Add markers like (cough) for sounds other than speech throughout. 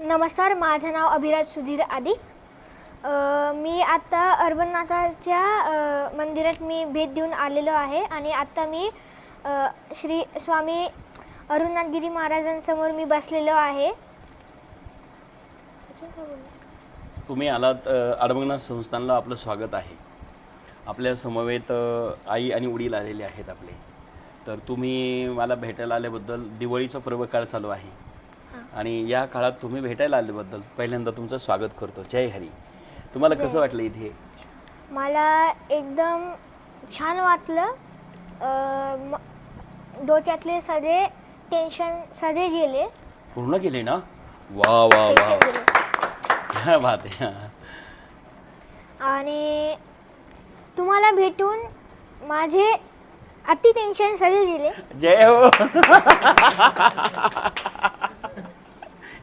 नमस्कार माझं नाव अभिराज सुधीर आदिक. मी आत्ता अर्बननाथाच्या मंदिरात मी भेट देऊन आलेलो आहे आणि आत्ता मी श्री स्वामी अरुणनाथगिरी महाराजांसमोर मी बसलेलो आहे. तुम्ही आलात अ, संस्थानला आपलं स्वागत आहे. आपल्या समवेत आई आणि वडील आलेले आहेत आपले. तर तुम्ही मला भेटायला आल्याबद्दल दिवाळीचा पर्व काळ चालू आहे. आणि या काळात तुम्ही भेटायला आल्याबद्दल पहिल्यांदा तुमचं स्वागत करतो. जय हरी. तुम्हाला कसं वाटलं इथे? मला एकदम छान वाटलं. अ, म- डोक्यातले सगळे टेन्शन सगळे गेले. पूर्ण केले ना? वा वा वा. टेन्शन गेले. क्या बात आहे हा. आणि तुम्हाला भेटून माझे अति टेन्शन सगळे गेले. जय हो. (laughs)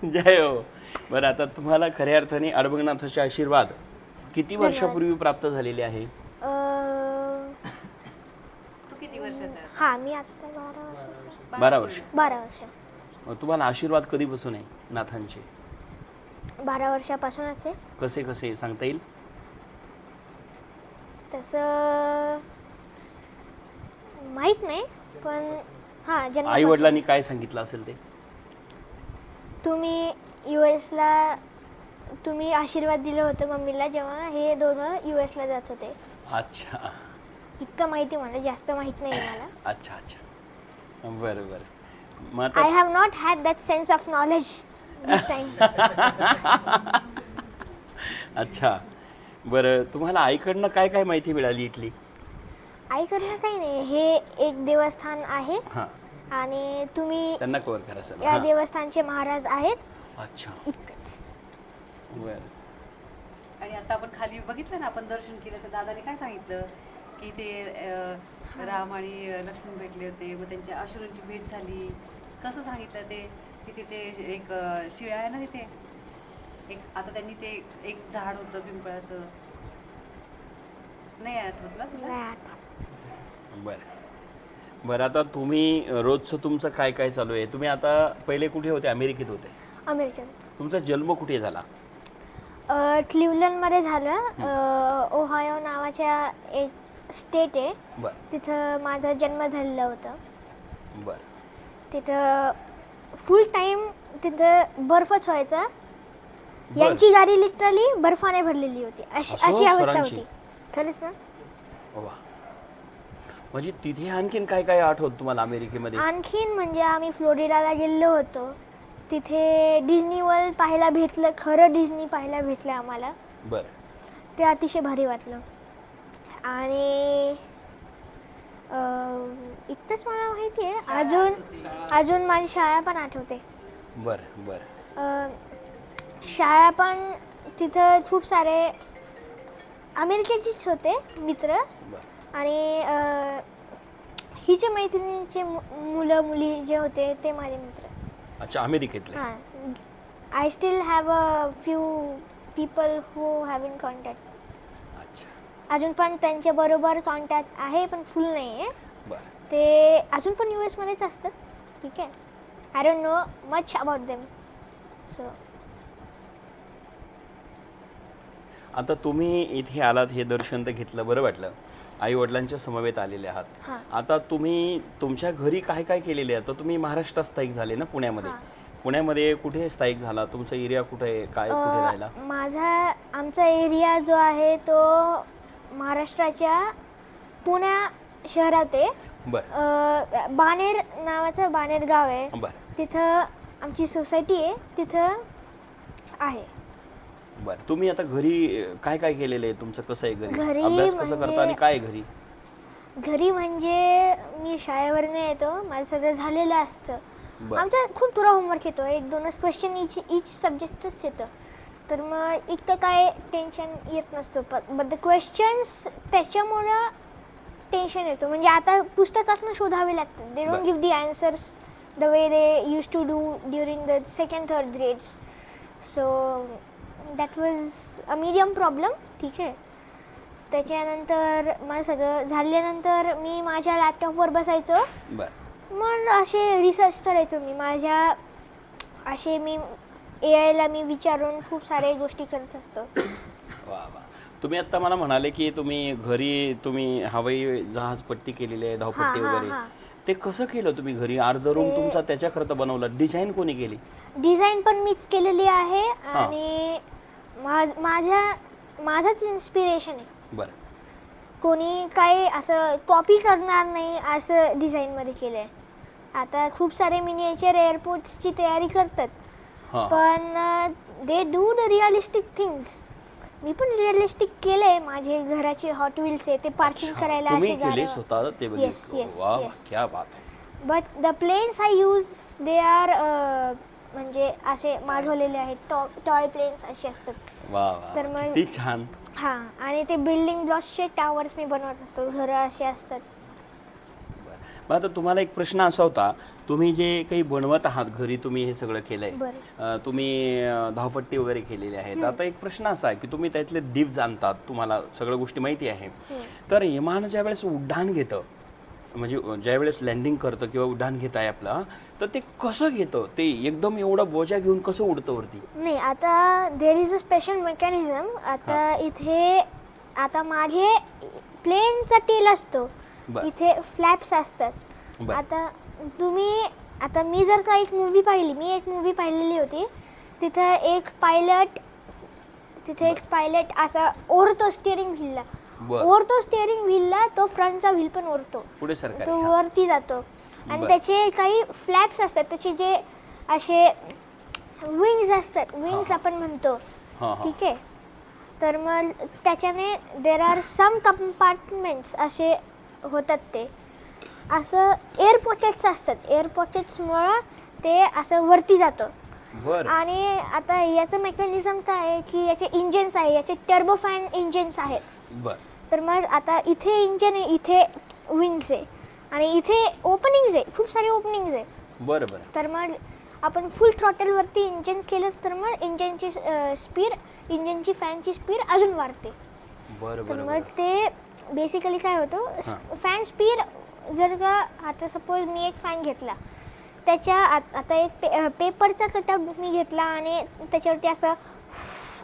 (laughs) जय हो. बरं आता तुम्हाला खऱ्या अर्थाने अडबंगनाथाचे आशीर्वाद किती वर्षापूर्वी प्राप्त झालेले आहे? अं, तू किती वर्षाचा आहे? हा मी आता बारा वर्ष बारा वर्ष. बारा वर्ष. मग तुम्हाला आशीर्वाद कधीपासून आहे नाथांचे? बारा वर्षापासूनच आहे. कसे कसे सांगता येईल? तसं माहीत नाही पण हां आई जन्म वडिलांनी काय सांगितलं असेल ते? तुम्ही यू एसला तुम्ही आशीर्वाद दिलं होतं मम्मीला जेव्हा हे दोघं यू एसला जात होते. अच्छा. इतकं माहिती मला जास्त माहीत नाही मला. अच्छा अच्छा. बरं बरं. मग आय आता have not had that sense of knowledge this time अच्छा. बरं तुम्हाला आईकडनं काय काय माहिती मिळाली इथली? आईकडनं काही नाही. हे एक देवस्थान आहे. हां. आणि तुम्ही त्यांना कवर करा सर या हां. देवस्थानचे महाराज आहेत. अच्छा. इतकंच. बरं. आणि आता आपण खाली बघितलं ना आपण दर्शन केलं तर दादाने काय सांगितलं? की ते अं, राम आणि अं, लक्ष्मण भेटले होते मग त्यांच्या अश्रूंची भेट झाली. कसं सांगितलं ते? की तिथे एक अं, शिळा आहे ना तिथे? एक आता त्यांनी ते एक झाड होतं पिंपळाचं. नाही आठवत ना तुला? नाही आठवत. बरं. बरं आता तुम्ही रोजचं तुमचं काय काय चालू आहे? तुम्ही आता पहिले कुठे होते? अमेरिकेत होते. अमेरिकन तुमचा जन्म कुठे झाला? क्लिवलंडमध्ये झालं. ओहायो नावाच्या एक स्टेट आहे. बरं. तिथं माझा जन्म झालेला होता. बरं. तिथं फुल टाईम तिथं बर्फच व्हायचा. यांची गाडी लिटरली बर्फाने भरलेली होती. अशी असं? अशी अवस्था सरांची? होती. खरंच ना? वा. म्हणजे तिथे आणखीन काय काय आठवत तुम्हाला अमेरिकेमध्ये? आणखीन म्हणजे आम्ही फ्लोरिडाला गेलो होतो. तिथे डिझनी वर्ल्ड पाहायला भेटलं खरं डिझनी पाहायला भेटलं आम्हाला. बरं. ते अतिशय भारी वाटलं. आणि अं, इतकंच मला माहिती आहे अजून अजून माझी शाळा पण आठवते. बरं बरं. अं, शाळा पण तिथं खूप सारे अमेरिकेचीच होते मित्र. आणि अं, हिचे मैत्रिणीचे मुलं मुली जे होते ते माझे मित्र. अच्छा अमेरिकेतले? हां. I still have a few people who have in contact अच्छा. अजून पण त्यांच्याबरोबर कॉन्टॅक्ट आहे पण फुल नाही आहे बरं. ते अजून पण यू एसमध्येच असतं ठीक आहे. I don't know much about them so आता तुम्ही इथे आलात हे दर्शन तर घेतलं बरं वाटलं. आई वडिलांच्या समवेत आलेले आहात. हां. आता तुम्ही तुमच्या घरी काय काय केलेले आहे? तर तुम्ही महाराष्ट्रात स्थायिक झाले ना पुण्यामध्ये? पुण्यामध्ये कुठे स्थायिक झाला? तुमचा एरिया कुठे आहे? काय कुठे राहिला? अ, माझा आमचा एरिया जो आहे तो महाराष्ट्राच्या पुण्या शहरात आहे. बरं. अ, बाणेर नावाचं बाणेर गाव आहे. बरं. तिथं आमची सोसायटी आहे. तिथं आहे. बरं तुम्ही आता घरी काय काय केलेलं आहे? तुमचं कसं आहे घरी? घरी अभ्यास कसं म्हणजे- करता आणि काय आहे घरी? घरी म्हणजे मी शाळेवरनं येतो माझं सगळं झालेलं असतं. बरं. आमचा खूप थोडा होमवर्क येतो एक दोनच क्वेश्चन इच इच सब्जेक्टच येतं. तर मग इतकं काय टेन्शन येत नसतं बट द क्वेश्चन्स त्याच्यामुळं टेन्शन येतं. म्हणजे आता पुस्तकातनं शोधावे लागतात. दे डोंट बरं. Give the answers the way they used to do during the second third grades so that was a medium problem ठीक आहे. त्याच्यानंतर मला सगळं झाल्यानंतर मी माझ्या लॅपटॉपवर बसायचो. मग असे रिसर्च करायचो मी. माझ्या असे मी ए आयला मी विचारून खूप साऱ्या गोष्टी करत असतो. वा वा. तुम्ही आता मला म्हणाले की तुम्ही घरी तुम्ही हवाई जहाज पट्टी केलेली आहे धावपट्टी वगैरे. ते कसं केलं तुम्ही घरी? अर्ध रूम तुमचा त्याच्याकरता बनवला. डिझाईन कोणी केली? डिझाईन पण मीच केलेली आहे आणि मा- माझ्या माझाच इन्स्पिरेशन आहे. बरं. कोणी काही असं कॉपी करणार नाही असं डिझाईनमध्ये केलं आहे आता खूप सारे मिनिएचर एअरपोर्ट्सची तयारी करतात. हां. पण they do the realistic things मी पण रिअलिस्टिक केलं आहे माझे घराचे हॉट व्हील्स आहे ते पार्किंग करायला तुम्ही असे केले गाड्या स्वतः ते Yes, बघितलं. Yes, वा yes. क्या बात आहे. But the planes I use they are म्हणजे असे मागवलेले आहेत टॉ टॉय प्लेन्स असे असतात. वा वा तर मग- किती छान. हां आणि ते बिल्डिंग ब्लॉक्सचे टावर्स मी बनवत असतो घरं असे असतात. मग आता तुम्हाला एक प्रश्न असा होता तुम्ही जे काही बनवत आहात घरी तुम्ही हे सगळं केलंय बरं. अं, तुम्ही अं, धावपट्टी वगैरे केलेली आहेत आता एक प्रश्न असा आहे की तुम्ही त्यातले दीप जाणतात तुम्हाला सगळ्या गोष्टी माहिती आहे. तर विमान ज्या वेळेस उड्डाण घेतं म्हणजे ज्या वेळेस लँडिंग करतं किंवा उड्डाण घेत आहे आपलं तर ते कसं घेतं? ते एकदम एवढा बोजा घेऊन कसं उडतं वरती? नाही आता there is a special mechanism आता इथे आता माझे प्लेनचा टेल असतो. बर. इथे फ्लॅप्स असतात. बर. आता तुम्ही आता मी जर का एक मूवी पाहिली मी एक मूवी पाहिलेली होती. तिथं एक पायलट तिथे एक पायलट असा ओढतो स्टिअरिंग व्हीलला बर. ओढतो स्टिअरिंग व्हीलला तो फ्रंटचा व्हील पण ओढतो पुढे सरकार तो वरती जातो. आणि बर. त्याचे काही फ्लॅप्स असतात. त्याचे जे असे विंग्स असतात. विंग्स आपण म्हणतो. हां हां. ठीक आहे? तर मग त्याच्याने देर आर सम कंपार्टमेंट्स असे होतात ते. असं एअर पॉकेट्स असतात. एअर पॉकेट्समुळं ते असं वरती जातं. बरं. आणि आता याचं मेकॅनिझम काय आहे की याचे इंजिन्स आहे. याचे टर्बोफॅन इंजिन्स आहेत. बरं. तर मग आता इथे इंजन आहे इथे विंग्स आहे. आणि इथे ओपनिंग्स आहे खूप सारे ओपनिंग्स आहे. बरं बरं. तर मग आपण फुल थ्रॉटलवरती इंजन केलं तर मग इंजनची स्पीड इंजनची फॅनची स्पीड अजून वाढते. बरं तर बरं मग बरं. ते बेसिकली काय होतं. फॅन स्पीड जर का आता सपोज मी एक फॅन घेतला त्याच्या आत- आता एक पे अं, पेपरचा चटा मी घेतला आणि त्याच्यावरती असं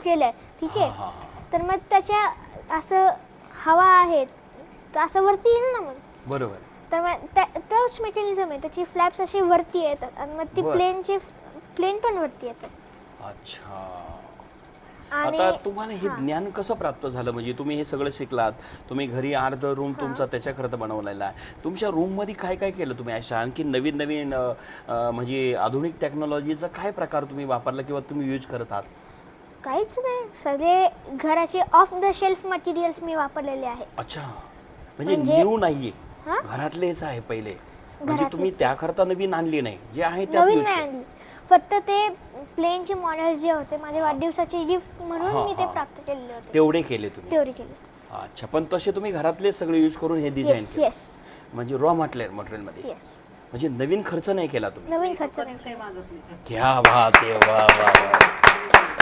केलं ठीक आहे. हां, हां, हां. तर मग त्याच्या असं हवा आहे तर असं वरती येईल ना मग? बरोबर. तर मग त्या- तोच मेकॅनिझम आहे त्याची फ्लॅप्स असे वरती येतात आणि मग ती बरं. प्लेनचे प्लेन पण वरती येतात. अच्छा. आणि आता तुम्हाला हे हां. ज्ञान कसं प्राप्त झालं? म्हणजे तुम्ही हे सगळं शिकलात तुम्ही घरी अर्ध रूम तुमचा त्याच्याकरता बनवलेला आहे. तुमच्या रूममध्ये काय काय केलं तुम्ही? अशा आणखी नवीन नवीन अ, अ, म्हणजे आधुनिक टेक्नॉलॉजीचा काय प्रकार तुम्ही वापरला किंवा तुम्ही यूज करत आहात? काहीच नाही. सगळे घराचे ऑफ द शेल्फ मटेरियल्स मी वापरलेले आहे. अच्छा. म्हणजे म्हणजे- न्यू नाहीये. हां? घरातलेच आहे पहिले. म्हणजे घरातलेच. तुम्ही त्याकरता नवीन आणली नाही. जे आहे त्यात नवीन use नाही केलं. आणली. फक्त ते प्लेनचे मॉडेल्स जे होते माझ्या वाढदिवसाची गिफ्ट म्हणून हां, मी ते हां. प्राप्त केलेले होते. तेवढे केले तुम्ही. तेवढे केले. अच्छा पण तसे तुम्ही घरातले सगळे यूज करून हे डिझाईन येस केलं. येस म्हणजे रॉ मटेरियल मटेरियलमध्ये येस म्हणजे नवीन खर्च नाही केला तुम्ही. नवीन खर्च नाही कधीच काही मागत नाही क्या बात आहे. वा वा वा.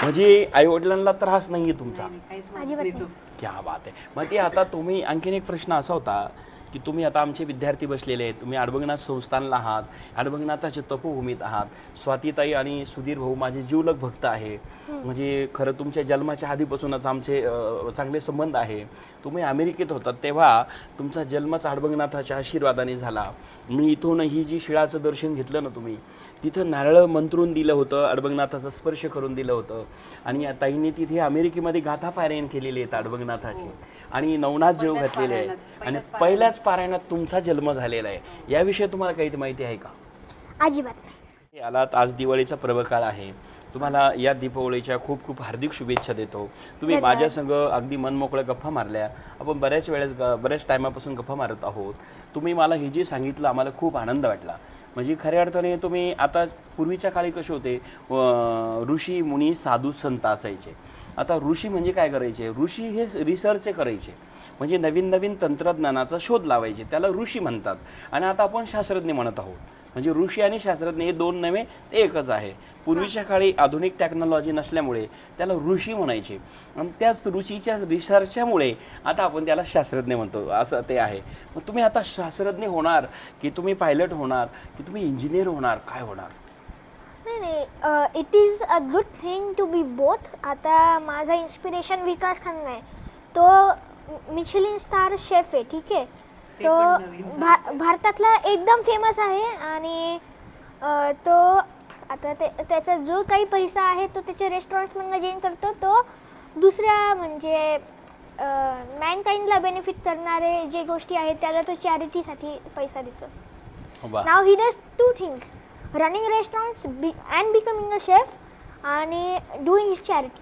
म्हणजे आई वडिलांना त्रास नाहीये तुमचा. नाही, काहीच मागत अजिबात नाही नाही. तू. क्या बात आहे. मग ते आता तुम्ही आणखीन एक प्रश्न असा होता की तुम्ही आता आमचे विद्यार्थी बसलेले आहेत तुम्ही अडबंगनाथ संस्थानला आहात अडबंगनाथाच्या तपोभूमीत आहात स्वातीताई आणि सुधीर भाऊ माझे जीवलग भक्त आहे. म्हणजे खरं तुमच्या जन्माच्या आधीपासूनच आमचे अ, चांगले संबंध आहे. तुम्ही अमेरिकेत होतात तेव्हा तुमचा जन्मच अडबंगनाथाच्या आशीर्वादाने झाला. मी इथून ही जी शिळाचं दर्शन घेतलं ना तुम्ही तिथं नारळ मंत्रून दिलं होतं अडबंगनाथाचा स्पर्श करून दिलं होतं. आणि या ताईंनी तिथे अमेरिकेमध्ये गाथा पारायण केलेले आहेत अडबंगनाथाचे आणि नवनाथ जेव घातलेले आहे आणि पहिल्याच पारायणात तुमचा जन्म झालेला आहे. याविषयी तुम्हाला काही माहिती आहे का? अजिबात आलात. आज दिवाळीचा पर्व काळ आहे. तुम्हाला या दीपावलीच्या खूप खूप हार्दिक शुभेच्छा देतो. तुम्ही. माझ्या संग अगदी मनमोकळ्या गप्पा मारल्या. आपण बऱ्याच वेळेस बऱ्याच टायमापासून गप्पा मारत आहोत. तुम्ही मला हे जे सांगितलं आम्हाला खूप आनंद वाटला. म्हणजे खऱ्या अर्थाने तुम्ही आता पूर्वीच्या काळी कसे होते? ऋषी मुनी साधू संत असायचे. आता ऋषी म्हणजे काय करायचे? ऋषी हे रिसर्च करायचे. म्हणजे नवीन नवीन तंत्रज्ञानाचा शोध लावायचे. त्याला ऋषी म्हणतात. आणि आता आपण शास्त्रज्ञ म्हणत आहोत. म्हणजे ऋषी आणि शास्त्रज्ञ हे दोन नव्हे ते एकच आहे. पूर्वीच्या काळी आधुनिक टेक्नॉलॉजी नसल्यामुळे त्याला ऋषी म्हणायचे. आणि त्याच ऋषीच्या रिसर्चच्यामुळे आता आपण त्याला शास्त्रज्ञ म्हणतो असं ते आहे. मग तुम्ही आता शास्त्रज्ञ होणार की तुम्ही पायलट होणार की तुम्ही इंजिनियर होणार काय होणार? नाही नाही नाही it is a good thing to be both आता माझा इन्स्पिरेशन विकास खन्ना आहे. तो मिशलिन स्टार शेफ आहे ठीक आहे? ते भा भारतातला एकदम फेमस आहे आणि अ, तो आता ते त्याचा जो काही पैसा आहे तो त्याच्या रेस्टॉरंट्समधनं गेन करतो. तो दुसऱ्या म्हणजे मॅनकाइंडला बेनिफिट करणारे जे गोष्टी आहेत त्याला तो चॅरिटीसाठी पैसा देतो. वा. नाव he does two things running restaurants be and becoming a chef आणि doing his charity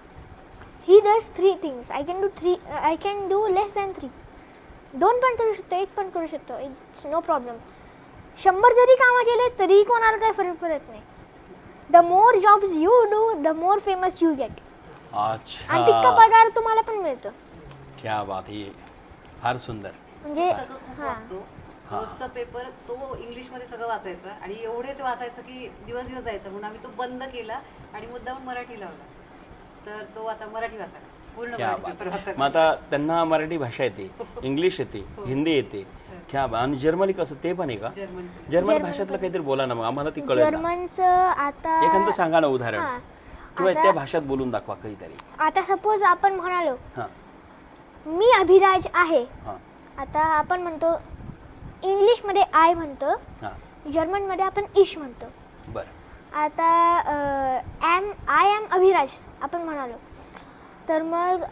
he does three things I can do three I can do less than three दोन पण करू शकतो एक पण करू शकतो. इट्स नो प्रॉब्लेम शंभर जरी कामं केले तरी कोणाला काही फरक पडत नाही. The more jobs you do the more famous you get आणि तितका अच्छा पगार तुम्हाला पण मिळतो. क्या बात ही फार सुंदर. म्हणजे पुस्तकं खूप हां. वाचतो रोजचा पेपर तो इंग्लिशमध्ये सगळं वाचायचा आणि एवढे ते वाचायचं की दिवस दिवस जायचं म्हणून आम्ही तो बंद केला आणि मुद्दाम मराठी लावला. तर तो आता मराठी वाचायला. क्या बात (laughs) मग आता त्यांना मराठी भाषा येते इंग्लिश येते हिंदी येते. क्या बा आणि जर्मनी कसं ते पण आहे का? जर्मन. जर्मन भाषेतलं काहीतरी बोला ना मग आम्हाला ती कळेल ना. जर्मनचं आता एखादं सांगा ना उदाहरण. किंवा आता- त्या भाषेत बोलून दाखवा काहीतरी. आता सपोज आपण म्हणालो हां. मी अभिराज आहे. हां. आता आपण म्हणतो इंग्लिशमध्ये आय म्हणतो हां. जर्मनमध्ये आपण इश म्हणतो. बरं. आता ॲम आय ॲम अभिराज आपण म्हणालो. तर मग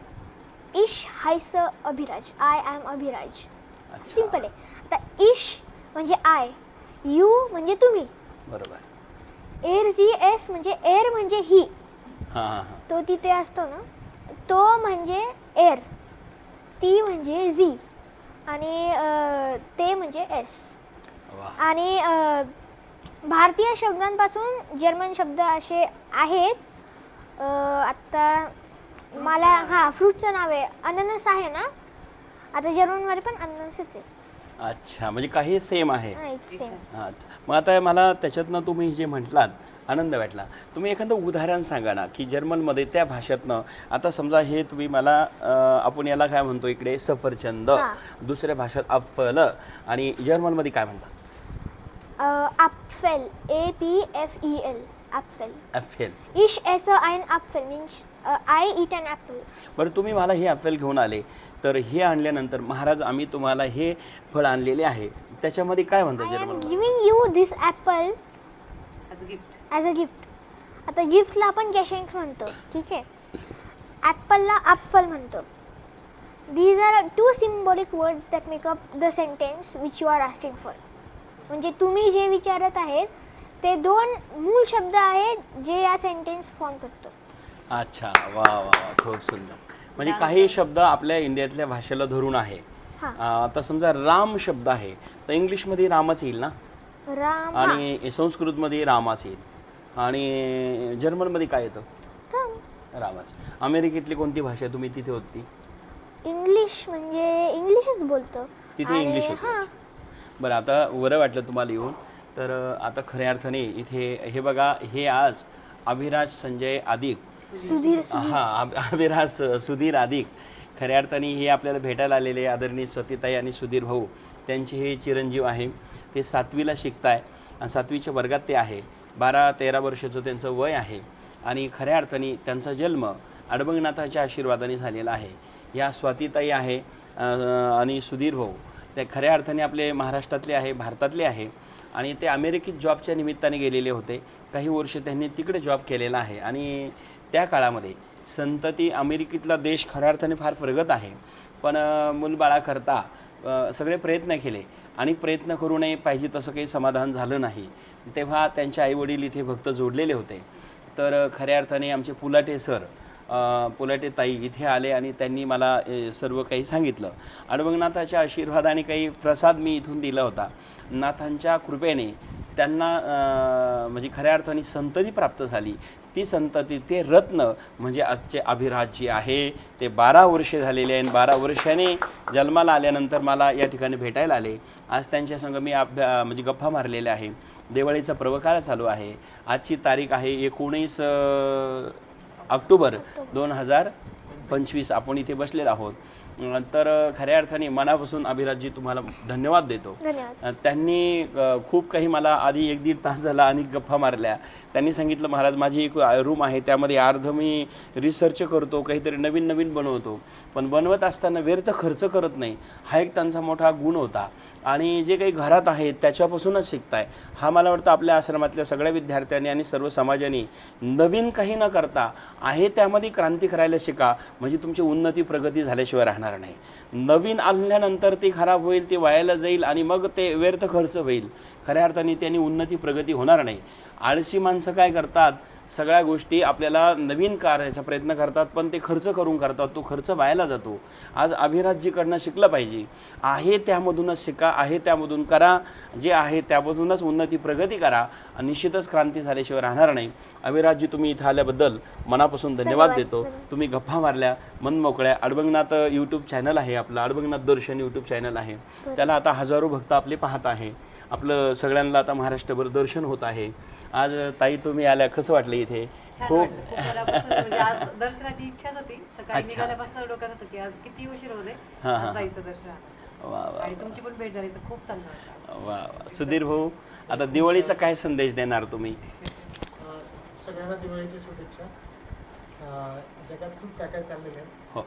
इश हायस अभिराज आय ॲम अभिराज. अच्छा. सिंपल आहे. आता इश म्हणजे आय यू म्हणजे तुम्ही. बरोबर. एर जी एस म्हणजे एर म्हणजे ही. हां हां हां. तो तिथे असतो ना? तो म्हणजे एर. ती म्हणजे झी. आणि अ, ते म्हणजे एस. वा आणि अ, भारतीय शब्दांपासून जर्मन शब्द असे आहेत. अ, आत्ता मला हां फ्रूटचं नाव आहे. अननस आहे ना? आता जर्मनमध्ये पण अननसच आहे. अच्छा म्हणजे काही सेम आहे. सेम हां मग आता मला त्याच्यातनं तुम्ही जे म्हटलात आनंद वाटला. तुम्ही एखादं उदाहरण सांगा ना की जर्मनमध्ये त्या भाषेतनं आता समजा हे तुम्ही मला अं, आपण याला काय म्हणतो इकडे? सफरचंद. हां. दुसऱ्या भाषेत अप्पल. आणि जर्मनमध्ये काय म्हणतात? apfel A P F E L. Apfel ॲफेल इश एस ein apfel means I eat an apple. बरं तुम्ही मला हे ॲफेल घेऊन आले तर हे आणल्यानंतर महाराज आम्ही तुम्हाला हे फळ आणलेले आहे. त्याच्यामध्ये काय म्हणतात I am German giving you this apple as a gift as a gift आता गिफ्टला आपण कॅशेंट म्हणतो ठीक आहे? ॲपलला ॲपफल म्हणतो. These are two symbolic words that make up the sentence which you are asking for म्हणजे तुम्ही जे विचारत आहेत ते दोन मूळ शब्द आहेत जे या सेंटेन्स फॉर्म करतो. अच्छा वा वा वा खूप सुंदर. म्हणजे काही शब्द आपल्या इंडियातल्या भाषेला धरून आहे. हां. अं, आता समजा राम शब्द आहे तर इंग्लिशमध्ये रामच येईल ना? राम हां, आणि संस्कृतमध्ये रामाच येईल. आणि जर्मनमध्ये काय येतं? राम. रामाच. अमेरिकेतली कोणती भाषा तुम्ही तिथे होती? इंग्लिश म्हणजे इंग्लिशच बोलतो. तिथे आणि इंग्लिश हां. होती बरं आता बरं वाटलं तुम्हाला येऊन. तर आता खऱ्या अर्थाने इथे हे बघा हे आज अभिराज संजय आदिक. सुधीर हा अभ- अभिराज सुधीर आदिक. खऱ्या अर्थाने हे आपल्याला भेटायला आलेले आदरणीय सतीताई आणि सुधीर भाऊ. त्यांचे हे चिरंजीव आहे. ते सातवीला शिकताय आणि सातवीच्या वर्गात ते आहे. बारा तेरा वर्षाचं त्यांचं वय आहे. आणि खऱ्या अर्थाने त्यांचा जन्म अडबंगनाथाच्या आशीर्वादाने झालेला आहे. या स्वातीताई आहे आणि सुधीर भाऊ. ते खऱ्या अर्थाने आपले महाराष्ट्रातले आहे भारतातले आहे. आणि ते अमेरिकेत जॉबच्या निमित्ताने गेलेले होते. काही वर्ष त्यांनी तिकडे जॉब केलेला आहे. आणि त्या काळामध्ये संतती अमेरिकेतला देश खऱ्या अर्थाने फार प्रगत आहे. पण मूलबाळाकरता सगळे प्रयत्न केले. आणि प्रयत्न करूनही पाहिजे तसं काही समाधान झालं नाही. तेव्हा त्यांचे आईवडील इथे भक्त जोडलेले होते. तर खऱ्या अर्थाने आमचे पुलाटे सर पुलाटे ताई इथे आले आणि त्यांनी मला सर्व काही सांगितलं. अडवंगनाथाच्या आशीर्वादाने काही प्रसाद मी इथून दिला होता. नाथांच्या कृपेने त्यांना म्हणजे खऱ्या अर्थाने संतती प्राप्त झाली. ती संतती ते रत्न म्हणजे आजचे अभिराज्य आहे. ते बारा वर्षे झालेले आहे बारा वर्षाने जन्माला आल्यानंतर मला या ठिकाणी भेटायला आले. आज त्यांच्या संग मी अभ्या म्हणजे गप्पा मारलेल्या आहे. दिवाळीचा प्रवकार चालू आहे. आजची तारीख आहे एकोणीस ऑक्टोबर दोन हजार पंचवीस. आपण इथे बसलेलो आहोत. तर खऱ्या अर्थाने मनापासून अभिराजजी तुम्हाला धन्यवाद देतो. त्यांनी खूप काही मला आधी एक दीड तास झाला आणि गप्पा मारल्या. त्यांनी सांगितलं महाराज माझी एक रूम आहे त्यामध्ये अर्ध मी रिसर्च करतो काहीतरी नवीन नवीन बनवतो. पण बनवत असताना व्यर्थ खर्च करत नाही. हा एक त्यांचा मोठा गुण होता. आणि जे काही घरात आहे त्याच्यापासूनच शिकताय. हा मला वाटतं आपल्या आश्रमातल्या सगळ्या विद्यार्थ्यांनी आणि सर्व समाजाने नवीन काही न करता आहे त्यामध्ये क्रांती करायला शिका. म्हणजे तुमची उन्नती प्रगती झाल्याशिवाय राहणार नाही. नवीन आणल्यानंतर ती खराब होईल ती वायाला जाईल आणि मग ते व्यर्थ खर्च होईल. खऱ्या अर्थाने त्यांनी उन्नती प्रगती होणार नाही. आळशी माणसं काय करतात? सगळ्या गोष्टी आपल्याला नवीन करायचा प्रयत्न करतात पण ते खर्च करून करतात तो खर्च वायाला जातो. आज अभिराजजीकडनं शिकलं पाहिजे. आहे त्यामधूनच शिका आहे त्यामधून करा. जे आहे त्यामधूनच उन्नती प्रगती करा. निश्चितच क्रांती झाल्याशिवाय राहणार नाही. अभिराजजी तुम्ही इथं आल्याबद्दल मनापासून धन्यवाद धन्यवाद. देतो. तुम्ही गप्पा मारल्या मन मोकळ्या. अडबंगनाथ यूट्यूब चॅनल आहे आपलं. अडबंगनाथ दर्शन यूट्यूब चॅनल आहे. त्याला आता हजारो भक्त आपले पाहत आहे. आपलं सगळ्यांना आता महाराष्ट्रभर दर्शन होत आहे. आज ताई तुम्ही आल्या. कसं वाटलं इथे? खूप. म्हणजे आज दर्शनाची इच्छाच होती. सकाळी. निघाल्यापासून डोक्यात होतं की आज किती उशीर होते हा, हा. आज जायचं दर्शन वा वा आणि तुमची पण भेट झाली तर खूप चांगलं वाटलं. वा वा. सुधीर भाऊ आता दिवाळीचा काय संदेश देणार तुम्ही? सगळ्यांना दिवाळीची शुभेच्छा. जगात खूप काय काय चाललेलं आहे. हो.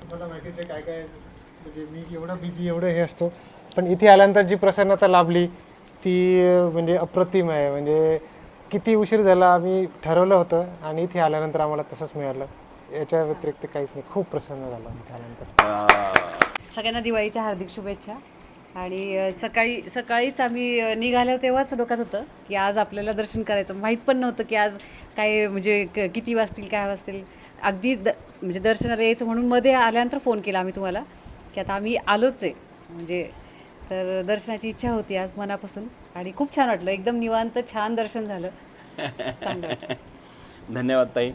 तुम्हाला माहितीच आहे काय काय म्हणजे मी एवढं बिझी एवढं हे असतो. पण इथे आल्यानंतर जी प्रसन्नता लाभली ती म्हणजे अप्रतिम आहे म्हणजे किती उशीर झाला आम्ही ठरवलं होतं आणि इथे आल्यानंतर आम्हाला तसंच मिळालं. याच्या व्यतिरिक्त काहीच नाही. खूप प्रसन्न झालं इथे आल्यानंतर सगळ्यांना दिवाळीच्या हार्दिक शुभेच्छा. आणि सकाळी सकाळीच आम्ही निघालो निघाल्यावर तेव्हाच डोक्यात होतं की आज आपल्याला दर्शन करायचं. माहीत पण नव्हतं की आज काय म्हणजे क- किती वाजतील काय वाजतील. अगदी द म्हणजे दर्शनाला यायचं म्हणून मध्ये आल्यानंतर फोन केला आम्ही तुम्हाला की आता आम्ही आलोच आहे. म्हणजे तर दर्शनाची इच्छा होती आज मनापासून. आणि खूप छान वाटलं. एकदम निवांत छान दर्शन झालं. (laughs) धन्यवाद ताई.